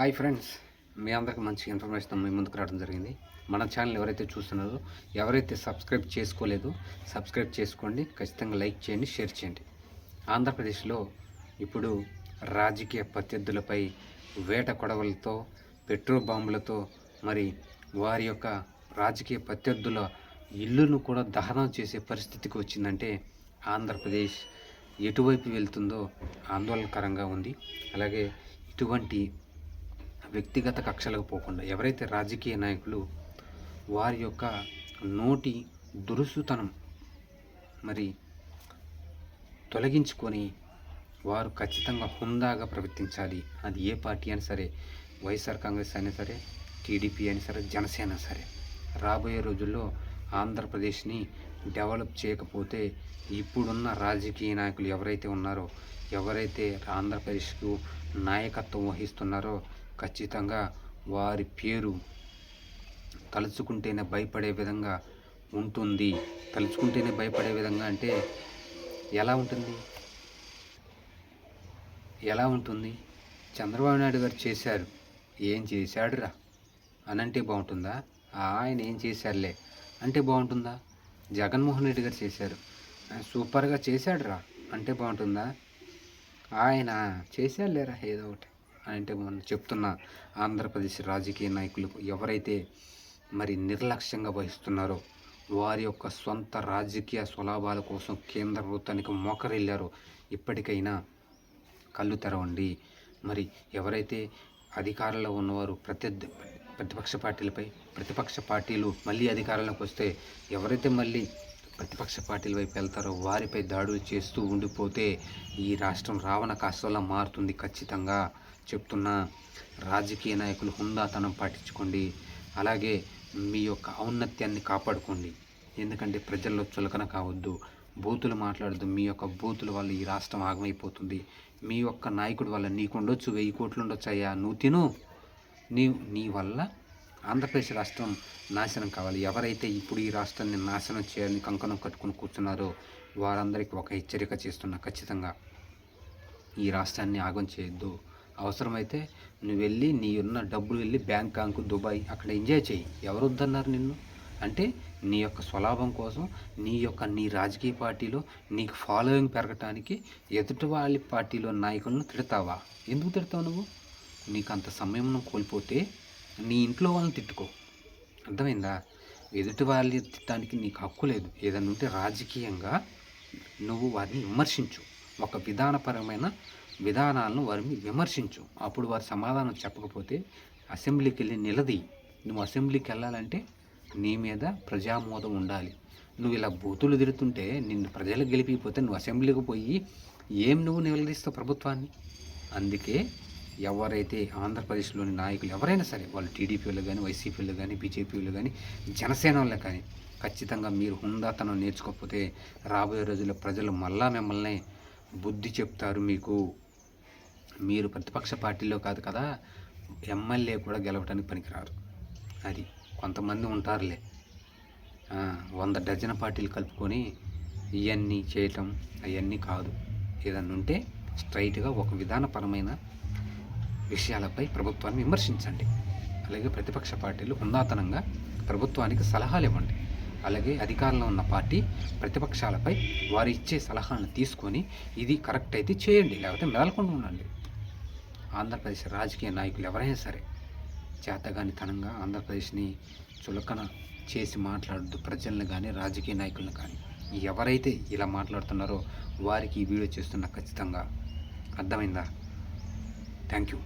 Hi friends. మీ అందరికి మంచి information మీ ముందుకు రావడం జరిగింది. మన ఛానల్ ఎవరైతే చూస్తున్నారో ఎవరైతే సబ్స్క్రైబ్ చేసుకోలేదు సబ్స్క్రైబ్ చేసుకోండి. ఖచ్చితంగా లైక్ చేయండి షేర్ చేయండి. ఆంధ్రప్రదేశ్లో ఇప్పుడు రాజకీయ ప్రత్యర్థులపై వేట కొడవలతో పెట్రోల్ బాంబులతో మరి వారి యొక్క రాజకీయ ప్రత్యర్థుల ఇల్లును కూడా దహనం చేసే పరిస్థితికి వచ్చిందంటే ఆంధ్రప్రదేశ్ ఎటువైపు వెళ్తుందో ఆందోళనకరంగా ఉంది. అలాగే ఇటువంటి వ్యక్తిగత కక్షలకు పోకుండా ఎవరైతే రాజకీయ నాయకులు వారి యొక్క నోటి దురుసుతనం మరి తొలగించుకొని వారు ఖచ్చితంగా హుందాగా ప్రవర్తించాలి. అది ఏ పార్టీ అయినా సరే వైఎస్ఆర్ కాంగ్రెస్ అయినా సరే టీడీపీ అయినా సరే జనసేన సరే. రాబోయే రోజుల్లో ఆంధ్రప్రదేశ్ని డెవలప్ చేయకపోతే ఇప్పుడున్న రాజకీయ నాయకులు ఎవరైతే ఉన్నారో ఎవరైతే ఆంధ్రప్రదేశ్కు నాయకత్వం వహిస్తున్నారో ఖచ్చితంగా వారి పేరు తలుచుకుంటేనే భయపడే విధంగా ఉంటుంది. తలుచుకుంటేనే భయపడే విధంగా అంటే ఎలా ఉంటుంది? ఎలా ఉంటుంది? చంద్రబాబు నాయుడు గారు చేశారు. ఏం చేశాడురా? అని అంటే బాగుంటుందా? ఆయన ఏం చేశారులే. అంటే బాగుంటుందా? జగన్మోహన్ రెడ్డి గారు చేశారు. సూపర్గా చేశాడురా. అంటే బాగుంటుందా? ఆయన చేశారులేరా ఏదో ఒకటి. అంటే మనం చెప్తున్న ఆంధ్రప్రదేశ్ రాజకీయ నాయకులు ఎవరైతే మరి నిర్లక్ష్యంగా వహిస్తున్నారో వారి యొక్క సొంత రాజకీయ స్వలాభాల కోసం కేంద్ర ప్రభుత్వానికి మోకరిల్లారో ఇప్పటికైనా కళ్ళు తెరవండి. మరి ఎవరైతే అధికారంలో ఉన్నవారు ప్రతి ప్రతిపక్ష పార్టీలపై ప్రతిపక్ష పార్టీలు మళ్ళీ అధికారంలోకి వస్తే ఎవరైతే మళ్ళీ ప్రతిపక్ష పార్టీల వైపు వెళ్తారో వారిపై దాడులు చేస్తూ ఉండిపోతే ఈ రాష్ట్రం రావణ కాష్టంలా మారుతుంది ఖచ్చితంగా చెప్తున్నా రాజకీయ నాయకులు హుందాతనం పాటించుకోండి. అలాగే మీ యొక్క ఔన్నత్యాన్ని కాపాడుకోండి. ఎందుకంటే ప్రజల్లో చులకన కావద్దు. బూతులు మాట్లాడద్దు. మీ యొక్క బూతుల వల్ల ఈ రాష్ట్రం ఆగమైపోతుంది. మీ యొక్క నాయకుడి వల్ల నీకుండొచ్చు వెయ్యి కోట్లు ఉండొచ్చు అయ్యా. నువ్వు తిను. నీ నీ వల్ల ఆంధ్రప్రదేశ్ రాష్ట్రం నాశనం కావాలి. ఎవరైతే ఇప్పుడు ఈ రాష్ట్రాన్ని నాశనం చేయాలని కంకణం కట్టుకుని కూర్చున్నారో వారందరికీ ఒక హెచ్చరిక చేస్తున్నా ఖచ్చితంగా. ఈ రాష్ట్రాన్ని ఆగం చేయొద్దు. అవసరమైతే నువ్వు వెళ్ళి నీ ఉన్న డబ్బులు వెళ్ళి బ్యాంకాక్ దుబాయ్ అక్కడ ఎంజాయ్ చేయి. ఎవరు వద్దన్నారు నిన్ను? అంటే నీ యొక్క స్వలాభం కోసం నీ యొక్క నీ రాజకీయ పార్టీలో నీకు ఫాలోయింగ్ పెరగటానికి ఎదుటి వాళ్ళ పార్టీలో నాయకులను తిడతావా? ఎందుకు తిడతావు నువ్వు? నీకు అంత సమయం కోల్పోతే నీ ఇంట్లో వాళ్ళని తిట్టుకో. అర్థమైందా? ఎదుటి వాళ్ళని తిట్టడానికి నీకు హక్కు లేదు. ఏదైనా ఉంటే రాజకీయంగా నువ్వు వారిని విమర్శించు. ఒక విధానపరమైన విధానాలను వారిని విమర్శించు. అప్పుడు వారు సమాధానం చెప్పకపోతే అసెంబ్లీకి వెళ్ళి నిలదీ నువ్వు అసెంబ్లీకి వెళ్ళాలంటే నీ మీద ప్రజామోదం ఉండాలి. నువ్వు ఇలా బూతులు తిడుతుంటే నిన్ను ప్రజలు గెలిపిపోతే నువ్వు అసెంబ్లీకి పోయి ఏం నువ్వు నిలదీస్తావు ప్రభుత్వాన్ని? అందుకే ఎవరైతే ఆంధ్రప్రదేశ్లోని నాయకులు ఎవరైనా సరే వాళ్ళు టీడీపీలో కానీ వైసీపీలో కానీ బీజేపీలో కానీ జనసేన వాళ్ళు కానీ ఖచ్చితంగా మీరు హుందాతనం నేర్చుకోకపోతే రాబోయే రోజుల్లో ప్రజలు మళ్ళా మిమ్మల్ని బుద్ధి చెప్తారు మీకు. మీరు ప్రతిపక్ష పార్టీలో కాదు కదా ఎమ్మెల్యే కూడా గెలవడానికి పనికిరారు. అది కొంతమంది ఉంటారులే. వంద డజన్ పార్టీలు కలుపుకొని ఇవన్నీ చేయటం అవన్నీ కాదు. ఏదన్నా ఉంటే స్ట్రైట్గా ఒక విధానపరమైన విషయాలపై ప్రభుత్వాన్ని విమర్శించండి. అలాగే ప్రతిపక్ష పార్టీలు హుందాతనంగా ప్రభుత్వానికి సలహాలు ఇవ్వండి. అలాగే అధికారంలో ఉన్న పార్టీ ప్రతిపక్షాలపై వారు ఇచ్చే సలహాలను తీసుకొని ఇది కరెక్ట్ అయితే చేయండి లేకపోతే మెదలకుండా ఉండండి. ఆంధ్రప్రదేశ్ రాజకీయ నాయకులు ఎవరైనా సరే చేతగానితనంగా ఆంధ్రప్రదేశ్ని చులకన చేసి మాట్లాడద్దు. ప్రజలను కానీ రాజకీయ నాయకులను కానీ ఎవరైతే ఇలా మాట్లాడుతున్నారో వారికి ఈ వీడియో చేస్తున్న ఖచ్చితంగా. అర్థమైందా? Thank you.